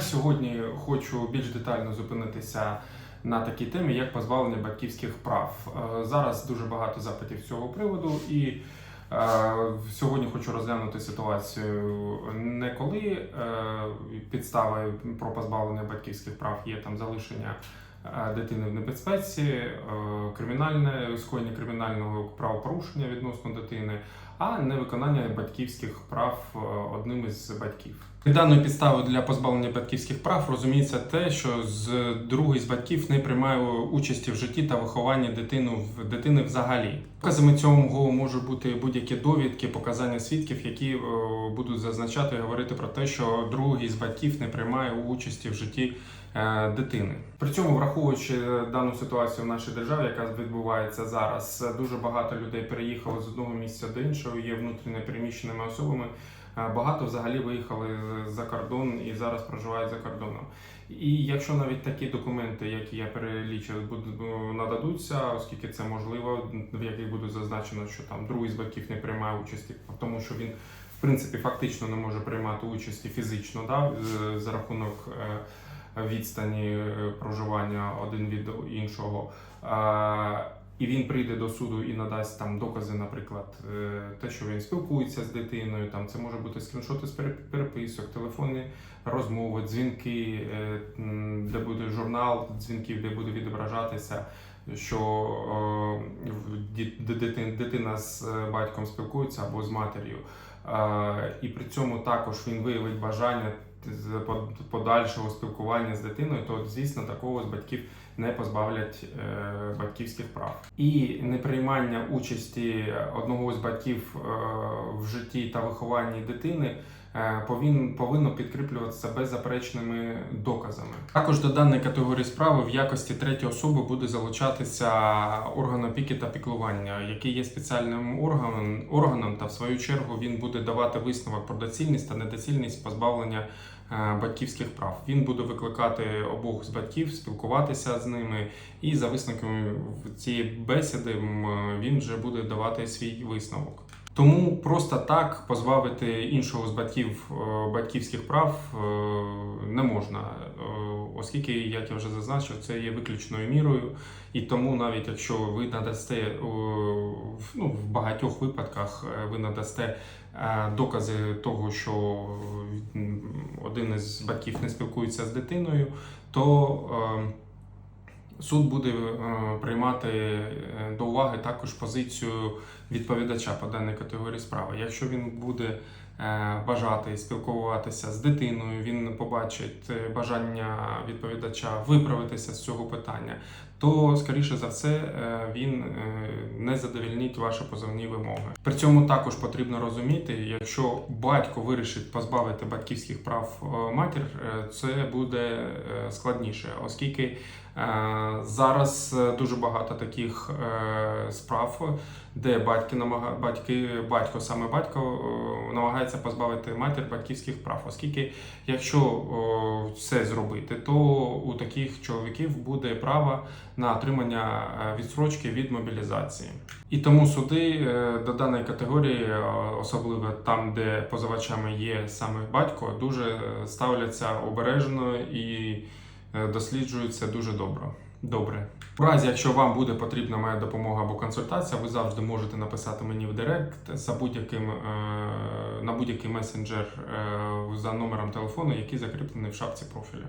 Сьогодні хочу більш детально зупинитися на такій темі, як позбавлення батьківських прав. Е, Зараз дуже багато запитів з цього приводу, і е, сьогодні хочу розглянути ситуацію не коли е, підставою про позбавлення батьківських прав є там залишення. Дитини в небезпеці, кримінальне скоєння кримінального правопорушення відносно дитини, а не виконання батьківських прав е, одним із батьків. Даною підставою для позбавлення батьківських прав розуміється те, що з другий з батьків не приймає участі в житті та вихованні дитину в дитини взагалі. Показами цього можуть бути будь-які довідки, показання свідків, які е, будуть зазначати і говорити про те, що другий з батьків не приймає участі в житті е, дитини. При цьому, враховуючи дану ситуацію в нашій державі, яка відбувається зараз, дуже багато людей переїхало з одного місця до іншого, є внутрішньо переміщеними особами. Е, Багато взагалі виїхали за кордон і зараз проживають за кордоном. І якщо навіть такі документи, які я перелічив, нададуться, оскільки це можливо, в яких буде зазначено, що там другий з батьків не приймає участі, тому що він в принципі фактично не може приймати участі фізично, да, за рахунок е, відстані е, проживання один від іншого. І він прийде до суду і надасть там докази, наприклад, е, те, що він спілкується з дитиною. Там це може бути скріншоти з пере- переписок, телефонні розмови, дзвінки, е, де буде журнал дзвінків, де буде відображатися, що е, дитина з батьком спілкується або з матір'ю. І при цьому також він виявить бажання подальшого спілкування з дитиною, то звісно такого з батьків не позбавлять е, батьківських прав. І неприймання участі одного з батьків е, в житті та вихованні дитини повин, повинно підкріплюватися беззаперечними доказами. Також до даної категорії справи в якості третьої особи буде залучатися орган опіки та піклування, який є спеціальним органом, органом, та в свою чергу він буде давати висновок про доцільність та недоцільність позбавлення е, батьківських прав. Він буде викликати обох з батьків, спілкуватися з ними, і за висновками цієї бесіди він вже буде давати свій висновок. Тому просто так позбавити іншого з батьків е, батьківських прав е, не можна, е, оскільки, як я вже зазначив, це є виключною мірою, і тому навіть якщо ви надасте ну, в багатьох випадках ви надасте докази того, що один із батьків не спілкується з дитиною, то суд буде е, приймати е, до уваги також позицію відповідача по даній категорії справи. Якщо він буде е, бажати спілкуватися з дитиною, він побачить бажання відповідача виправитися з цього питання, то скоріше за все е, він е, не задовільнить ваші позовні вимоги. При цьому також потрібно розуміти, якщо батько вирішить позбавити батьківських прав е, матір, це буде складніше, оскільки зараз дуже багато таких справ, де батьки намага... батьки, батько, саме батько намагається позбавити матір батьківських прав, оскільки якщо це зробити, то у таких чоловіків буде право на отримання е, відсрочки від мобілізації. І тому суди е, до даної категорії, е, особливо там, де позивачами є саме батько, дуже ставляться обережно і досліджуються дуже добре. Добре. У разі, якщо вам буде потрібна моя допомога або консультація, ви завжди можете написати мені в Директ за будь-яким, на будь-який месенджер за номером телефону, який закріплений в шапці профілю.